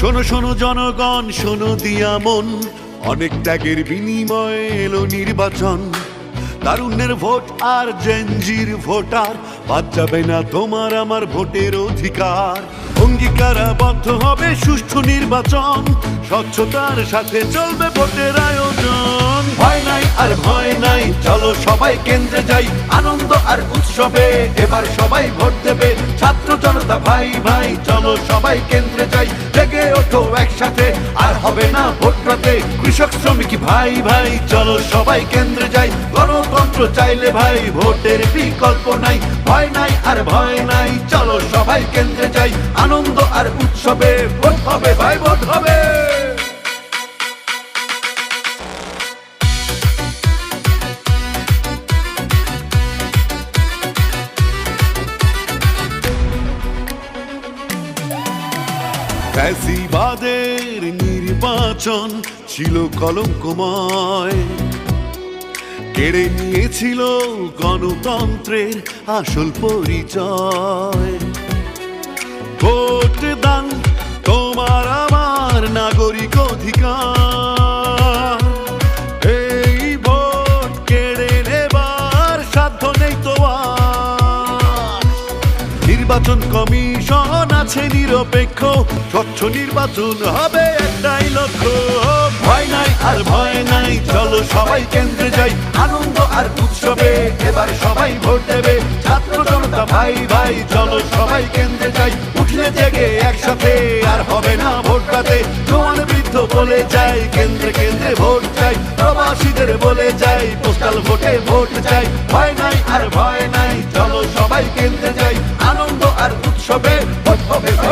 শোনো শোনো জনগণ, শোনো দিয়া মন। অনেক ত্যাগের বিনিময়ে এলো নির্বাচন। তারুণ্যের ভোট আর জেনজির ভোটার। বাদ যাবে না তোমার, আমার ভোটের অধিকার। অঙ্গীকারাবদ্ধ হবে সুষ্ঠু নির্বাচন। স্বচ্ছতার সাথে চলবে ভোটের আয়োজন। ভয় নাই আর ভয় নাই, চলো সবাই কেন্দ্রে যাই। আনন্দ আর উৎসবে, এবার সবাই ভোট দেবে। ছাত্র জনতা, ভাই ভাই, চলো সবাই কেন্দ্রে যাই। জেগে ওঠো একসাথে, আর হবে না ভোট রাতে। কৃষক, শ্রমিক, ভাই ভাই, চলো সবাই কেন্দ্রে যাই। গণতন্ত্র চাইলে ভাই, ভোটের বিকল্প নাই। ভয় নাই আর ভয় নাই, চলো সবাই কেন্দ্রে যাই। আনন্দ আর উৎসবে ভোট হবে, ভাই ফ্যাসিবাদের নির্বাচন ছিল কলঙ্কময়। কেড়ে নিয়েছিল গণতন্ত্রের আসল পরিচয়। ভোট নির্বাচন কমিশন আছে নিরপেক্ষ। স্বচ্ছ নির্বাচন হবে একটাই লক্ষ্য। ভয় নাই আর ভয় নাই, চলো সবাই কেন্দ্রে যাই। আনন্দ আর উৎসবে এবার সবাই ভোট দেবে। ছাত্র জনতা ভাই ভাই, চলো সবাই কেন্দ্রে যাই। উঠলে জেগে একসাথে, আর হবে না ভোট রাতে জোয়ান বৃদ্ধ বলে যাই, কেন্দ্রে কেন্দ্রে ভোট চাই। প্রবাসীদের বলে যাই, পোস্টাল ভোটে ভোট চাই। ভয় নাই আর ভয় নাই, চলো সবাই কেন্দ্রে Oh.